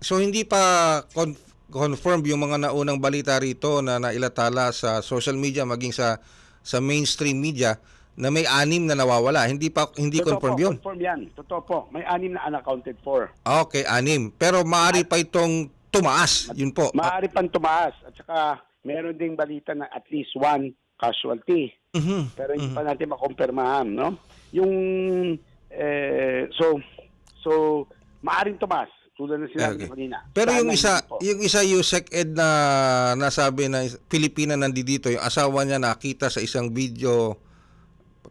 So hindi pa con- confirmed yung mga naunang balita rito na nailatala sa social media maging sa sa mainstream media na may anim na nawawala. Hindi pa hindi Totoo confirmed po, yun. Confirm yan. Totoo po. May anim na unaccounted for. Okay, anim. Pero maaari pa itong tumaas. Yun po. Maaari pang tumaas. At saka meron ding balita na at least one casualty. Mhm. Pero hindi pa natin makumpirmahan, no? Yung, eh, so, so, maaring tumaas. Tulad na sinabi Okay. ko kanina. Pero yung isa, hindi po. yung isa Yusek Ed na nasabi na Pilipina nandito, yung asawa niya nakita sa isang video,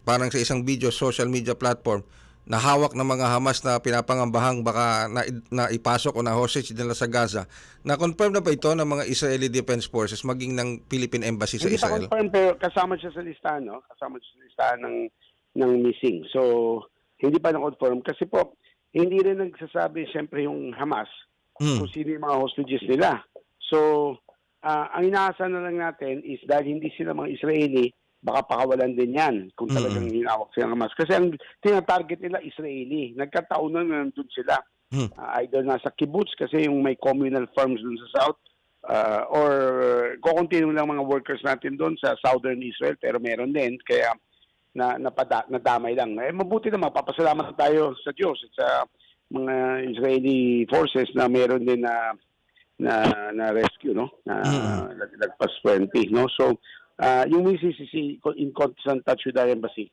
parang sa isang video social media platform, na hawak ng mga Hamas na pinapangambahang baka na, na ipasok o na hostage nila sa Gaza. Na-confirm na ba ito ng mga Israeli Defense Forces maging ng Philippine Embassy sa Hindi pa Israel? confirm pero kasama siya sa listahan, no? Kasama siya sa listahan ng ng missing. So, hindi pa na-confirm kasi po hindi rin nagsasabi siyempre yung Hamas Hmm. kung sino yung mga hostages nila. So, ah, ang inaasahan na lang natin is dahil hindi sila mga Israeli, baka pakawalan din yan kung talagang hinawak sila ng Hamas. Kasi ang tinatarget nila Israeli. Nagkataon na nandun sila. Hmm. Ah, either nasa kibbutz kasi yung may communal farms dun sa south uh, or kukuntinong lang mga workers natin doon sa southern Israel pero meron din kaya na napada, nadamay lang. Eh mabuti naman papasalamat tayo sa Diyos at sa mga Israeli forces na meron din na na, na rescue no na Mm. lag- lagpas 20 no so ah, yung is in constant touch with our embassy